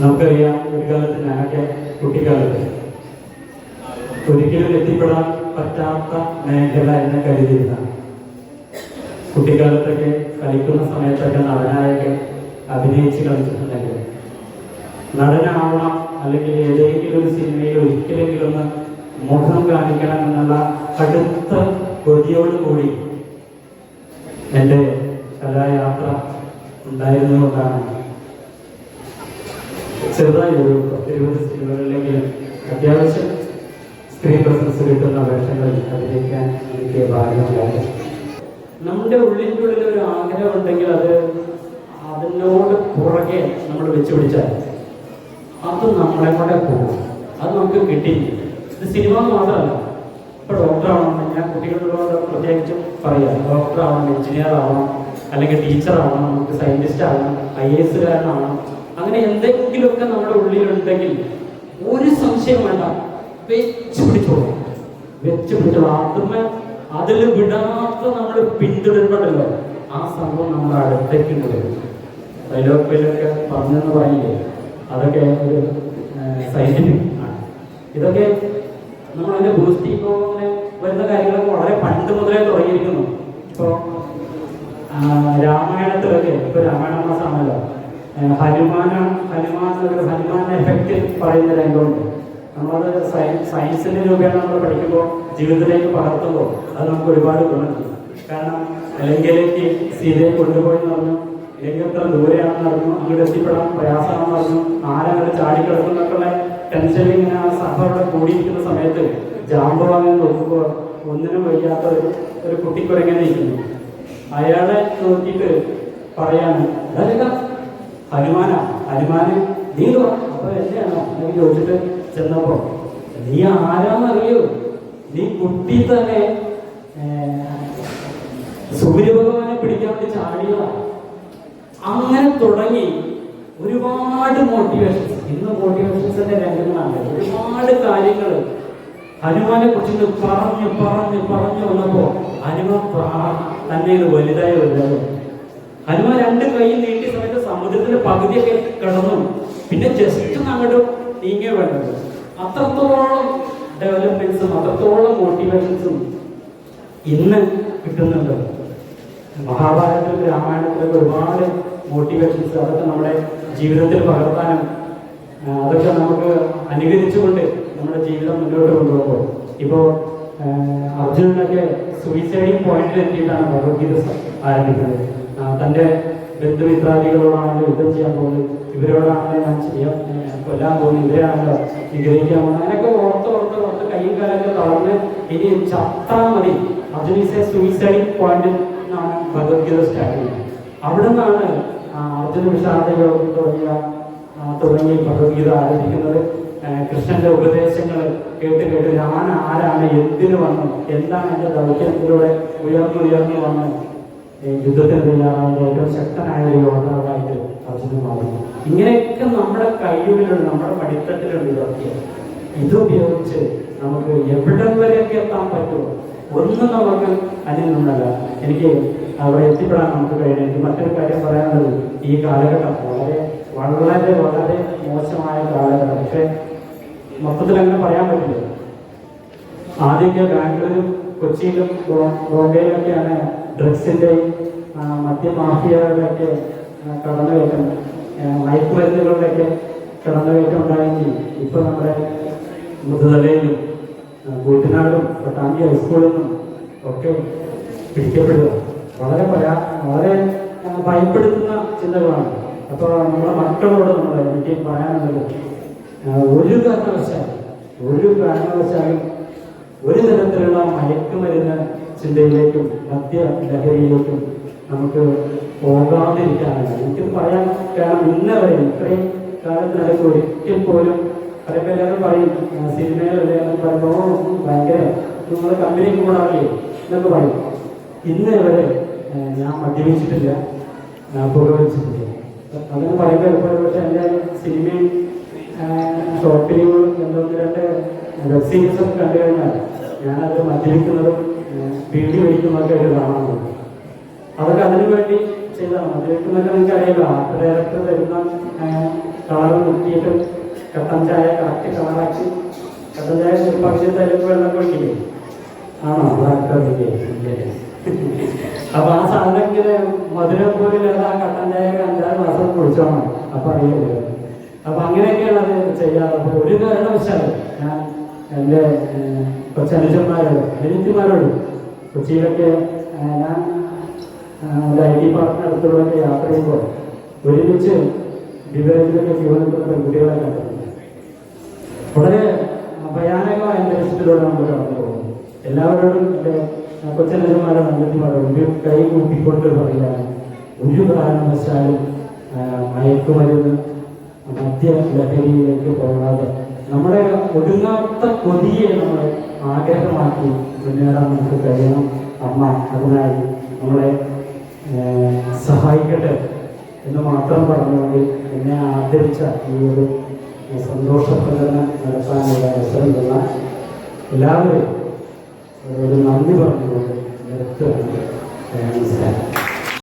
നമുക്കറിയാം ഒരു കാലത്തിന് ഞാനൊക്കെ കുട്ടിക്കാലത്ത്. ഒരിക്കലും എത്തിപ്പെടാൻ പറ്റാത്ത മേഖല എന്ന് കരുതിയിരുന്ന. കുട്ടിക്കാലത്തൊക്കെ കളിക്കുന്ന സമയത്തൊക്കെ നടനായൊക്കെ അഭിനയിച്ച് കളിച്ചിട്ടുണ്ടെങ്കിൽ നടനാവണം അല്ലെങ്കിൽ ഏതെങ്കിലും ഒരു സിനിമയിൽ ഒരിക്കലെങ്കിലും ഒന്ന് മുഖം കാണിക്കണം എന്നുള്ള കടുത്ത കൊതിയോടുകൂടി എന്റെ കലായാത്ര ഉണ്ടായിരുന്നുകൊണ്ടാണ് ചെറുതായി ഒരു പത്തിരുപത് സിനിമകളിലെങ്കിലും അത്യാവശ്യം സ്ത്രീ പ്രസൻസ് കിട്ടുന്ന വേഷങ്ങളിൽ അഭിനയിക്കാൻ എനിക്ക് ഭാഗ്യമുണ്ടായി നമ്മുടെ ഉള്ളിന്റെ ഉള്ളിൽ ഒരു ആഗ്രഹം ഉണ്ടെങ്കിൽ അത് അതിനോട് പുറകെ നമ്മൾ വെച്ചു പിടിച്ചാൽ അത് നമ്മളെ കൂടെ പോകും. അത് നമുക്ക് കിട്ടിയില്ല ഇത് സിനിമ മാത്രമല്ല. ഇപ്പൊ ഡോക്ടർ ആവണം. ഞാൻ കുട്ടികളോട് പ്രത്യേകിച്ചും പറയാം. ഡോക്ടർ ആവണം എഞ്ചിനീയർ ആവണം അല്ലെങ്കിൽ ടീച്ചർ ആവണം നമുക്ക് സയന്റിസ്റ്റ് ആവണം ഐ എസ് കാരനാവണം. അങ്ങനെ എന്തെങ്കിലുമൊക്കെ നമ്മുടെ ഉള്ളിലുണ്ടെങ്കിൽ ഒരു സംശയം വേണ്ട. വെച്ച് പിടിച്ചോളൂ. വെച്ച് പിടിച്ചോളൂ. ആത്മ അതിൽ വിടാത്ത നമ്മൾ പിന്തുടരുന്നുണ്ടല്ലോ. ആ സംഭവം നമ്മുടെ അടുത്തേക്ക് വരും പറഞ്ഞെന്ന് പറയില്ലേ? അതൊക്കെ ഒരു സൈന്റിഫിക് ആണ്. ഇതൊക്കെ നമ്മളതിന്റെ ബൂസ്റ്റ് ഇപ്പോൾ വരുന്ന കാര്യങ്ങളൊക്കെ വളരെ പണ്ട് മുതലേ തുടങ്ങിയിരിക്കുന്നു. ഇപ്പോൾ രാമായണത്തിലൊക്കെ ഇപ്പൊ രാമായണ മാസമാണല്ലോ ഹനുമാന ഹനുമാൻ ഒരു ഹനുമാൻ എഫക്റ്റ് പറയുന്ന രംഗമുണ്ട്. നമ്മളത് സയൻസിന്റെ രൂപേണ നമ്മൾ പഠിക്കുമ്പോൾ ജീവിതത്തിലേക്ക് പകർത്തുമ്പോൾ അത് നമുക്ക് ഒരുപാട് ഗുണം കാരണം ലങ്കയിലേക്ക് സീതയെ കൊണ്ടുപോയി പറഞ്ഞു ലങ്ക എത്ര ദൂരെയാണെന്ന് അറിഞ്ഞു അങ്ങോട്ട് എത്തിപ്പെടാൻ പ്രയാസമാണെന്ന് അറിഞ്ഞു ആരങ്ങോട്ട് ചാടിക്കിടക്കുന്നൊക്കെയുള്ള ടെൻഷനിൽ ഇങ്ങനെ ആ സഭ അവിടെ കൂടിയിരിക്കുന്ന സമയത്ത് ജാമ്പവാങ്ങി നോക്കുമ്പോൾ ഒന്നിനും വയ്യാത്ത ഒരു ഒരു കുട്ടിക്കുരങ്ങനെ ഇരിക്കുന്നു. അയാളെ നോക്കിയിട്ട് പറയാണ് "ഇതാരൊക്കെ? അനുമാനം ഹനുമാന് നീ വാ." അപ്പൊ എന്നെയാണോ? എന്ന് ചോദിച്ചിട്ട് ചെന്നപ്പോ നീ ആരാന്നറിയോ? നീ കുട്ടി തന്നെ. സൂര്യഭഗവാനെ പിടിക്കാൻ വേണ്ടി ചാടിയ അങ്ങനെ തുടങ്ങി ഒരുപാട് മോട്ടിവേഷൻസ് ഇന്ന് മോട്ടിവേഷൻസിന്റെ രംഗങ്ങളാണ്. ഒരുപാട് കാര്യങ്ങൾ ഹനുമാനെ കുറിച്ച് പറഞ്ഞു പറഞ്ഞു പറഞ്ഞു വന്നപ്പോ ഹനുമാൻ തന്നെ വലുതായി വലുതായി. ഹനുമാൻ രണ്ട് കൈ സമയത്ത് സമുദ്രത്തിന്റെ പകുതിയൊക്കെ കിടന്നു. പിന്നെ ജസ്റ്റ് അങ്ങോട്ട് നീങ്ങിയ വേണ്ടത്. അത്രത്തോളം ഡെവലപ്മെന്റ്സും അത്രത്തോളം മോട്ടിവേഷൻസും ഇന്ന് കിട്ടുന്നുണ്ട്. മഹാഭാരതത്തിലും രാമായണത്തിലൊക്കെ ഒരുപാട് മോട്ടിവേഷൻസ് അതൊക്കെ നമ്മുടെ ജീവിതത്തിൽ പകർത്താനും അതൊക്കെ നമുക്ക് അനുകരിച്ചുകൊണ്ട് നമ്മുടെ ജീവിതം മുന്നോട്ട് കൊണ്ടുപോകും. ഇപ്പോ അർജുനനൊക്കെ സൂയിസൈഡിങ് പോയിന്റിൽ എത്തിയിട്ടാണ് ഭഗവത്ഗീത ആരംഭിക്കുന്നത്. തന്റെ ബന്ധുമിത്രാദികളോടാണല്ലോ യുദ്ധം ചെയ്യാൻ പോകുന്നത്. ഇവരോടാണല്ലോ ഞാൻ ചെയ്യാൻ കൊല്ലാൻ പോകുന്നത്. ഇവരെയാണല്ലോ നിഗ്രഹിക്കാൻ പോകുന്നത്. അങ്ങനെയൊക്കെ ഓർത്ത് ഓർത്ത് ഓർത്ത് കൈയും കാലൊക്കെ തളർന്ന് ഇനി ചത്താ മതി. അർജുനീസെ സൂയിസൈഡ് പോയിന്റിൽ നിന്നാണ് ഭഗവത്ഗീത സ്റ്റാർട്ട് ചെയ്യുന്നത്. അവിടെ നിന്നാണ് അർജുന വിഷാദ യോഗം തുടങ്ങിയ തുടങ്ങി ഭഗവത്ഗീത ആരംഭിക്കുന്നത്. കൃഷ്ണന്റെ ഉപദേശങ്ങൾ കേട്ട് കേട്ട് ഞാൻ ആരാണ് എന്തിനു വന്നു എന്താണ് എന്റെ ദൗത്യത്തിലൂടെ ഉയർന്നു ഉയർന്നു വന്ന് യുദ്ധത്തിന് തയ്യാറാവുന്ന ഏറ്റവും ശക്തനായ ഒരു യോദ്ധാവായിട്ട് അർജുനൻ മാറി ഇങ്ങനെയൊക്കെ നമ്മുടെ കയ്യുള്ളിലുണ്ട് നമ്മുടെ പഠിത്തത്തിലുണ്ട് ഇതൊക്കെ ഇതുപയോഗിച്ച് നമുക്ക് എവിടം വരെയൊക്കെ എത്താൻ പറ്റുമോ ഒന്നും നമുക്ക് അതിൽ നിന്നല്ല. എനിക്ക് അവിടെ എത്തിപ്പെടാൻ നമുക്ക് കഴിയണം. എനിക്ക് മറ്റൊരു കാര്യം പറയാനുള്ളത് ഈ കാലഘട്ടം വളരെ വളരെ വളരെ മോശമായ കാലഘട്ടം. പക്ഷെ മൊത്തത്തിൽ അങ്ങനെ പറയാൻ പറ്റില്ല. ആദ്യമൊക്കെ ബാംഗ്ലൂരും കൊച്ചിയിലും ബോംബെയിലൊക്കെയാണ് ഡ്രഗ്സിന്റെ മദ്യമാഫിയകളുടെയൊക്കെ കടന്നുകയറ്റം മയക്കുമരുന്നുകളുടെയൊക്കെ കടന്നുകയറ്റം ഉണ്ടായെങ്കിൽ ഇപ്പൊ നമ്മുടെ മുതലയിലും കൂട്ടിനാടും പട്ടാമ്പി ഹൈസ്കൂളിലും ഒക്കെ പിടിക്കപ്പെടുക. വളരെ പരാ വളരെ ഭയപ്പെടുത്തുന്ന ചിന്തകളാണ്. അപ്പോൾ നമ്മുടെ മക്കളോട് നമ്മൾ എനിക്ക് പറയാനുള്ളത് ഒരു കാരണവശാലും ഒരു കാരണവശാലും ഒരു തരത്തിലുള്ള മയക്കുമരുന്ന് ചിന്തയിലേക്കും മദ്യ ലഹരിയിലേക്കും നമുക്ക് പോകാതിരിക്കാനാണ്. എനിക്ക് പറയാൻ കാരണം ഇന്ന വരെ ഇത്രയും കാലത്തിനിടയ്ക്ക് ഒരിക്കൽ പോലും പല എല്ലാവരും പറയും സിനിമയിലല്ലേ പറയുമ്പോൾ "ഓ, ഭയങ്കര നിങ്ങൾ കമ്പനിക്ക് കൂടാറില്ലേ എന്നൊക്കെ പറയും. ഇന്ന് വരെ ഞാൻ മദ്യപിച്ചിട്ടില്ല ഞാൻ പുകവലിച്ചിട്ടില്ല. അങ്ങനെ പറയുമ്പോൾ എപ്പോഴും പക്ഷെ എന്റെ സിനിമയും ഫിലിമുകളും എന്തൊന്ന് രണ്ട് ഡ്രസ്സിങ്സും കണ്ടു കഴിഞ്ഞാൽ ഞാനത് മദ്യപിക്കുന്നതും വീഡിയോ വയ്ക്കുന്നതൊക്കെ ആയിട്ട് കാണാറുണ്ട്. അതൊക്കെ അതിനു വേണ്ടി ചെയ്താണ് മദ്യപിക്കുന്നതൊക്കെ നിങ്ങൾക്ക് അറിയില്ല ആർട്ട് ഡയറക്ടർ തരുന്ന കളർ മുക്കിയിട്ട് കട്ടൻ ചായ കറക്റ്റ് കളറാക്കി കട്ടൻ ചായ ഒരു പക്ഷേ തലക്ക് വെള്ളം കുടിക്കില്ലേ ആണോ ടോപ്പിക്ക് അപ്പൊ ആ സാധനം ഇങ്ങനെ മധുരം പോലും ആ കട്ടൻ ചായ അഞ്ചാറ് മാസം കുടിച്ചോണം അപ്പൊ അറിയില്ല അപ്പൊ അങ്ങനെയൊക്കെയാണ് അത് ചെയ്യാറ്. അപ്പൊ ഒരു കാരണവശാലും ഞാൻ എന്റെ കൊച്ചനുജന്മാരോട് അനിയത്തിമാരോട് കൊച്ചിയിലൊക്കെ ഞാൻ ഐ ടി പാർക്കിനടുത്തുള്ളൊക്കെ യാത്ര ചെയ്യുമ്പോൾ ഒരുമിച്ച് വിവേചനൊക്കെ ജീവനത്തിലുള്ള കുട്ടികളെ വളരെ ഭയാനകമായ അന്തരീക്ഷത്തിലൂടെ നമ്മൾ കടന്നു പോകുന്നു. എല്ലാവരോടും എന്റെ കൊച്ചനുജന്മാരോട് അനുജന്മാരോട് ഒരു കൈ കൂട്ടിക്കൊണ്ട് പറയുകയാണ് ഒരു കാരണവശാലും മയക്കുമരുന്ന് മദ്യ ലഹരിയിലേക്ക് പോകാതെ നമ്മുടെ ഒടുങ്ങാത്ത കൊതിയെ നമ്മൾ ആഗ്രഹമാക്കി മുന്നേറാൻ നമുക്ക് കഴിയണം. അമ്മ അതിനായി നമ്മളെ സഹായിക്കട്ടെ എന്ന് മാത്രം പറഞ്ഞുകൊണ്ട് എന്നെ ആദരിച്ച ഈ ഒരു സന്തോഷ പ്രകടനം നടത്താനുള്ള അവസരം തന്ന എല്ലാവരും ഒരു നന്ദി പറഞ്ഞുകൊണ്ട് നിർത്തുകയാണ്. നമസ്കാരം.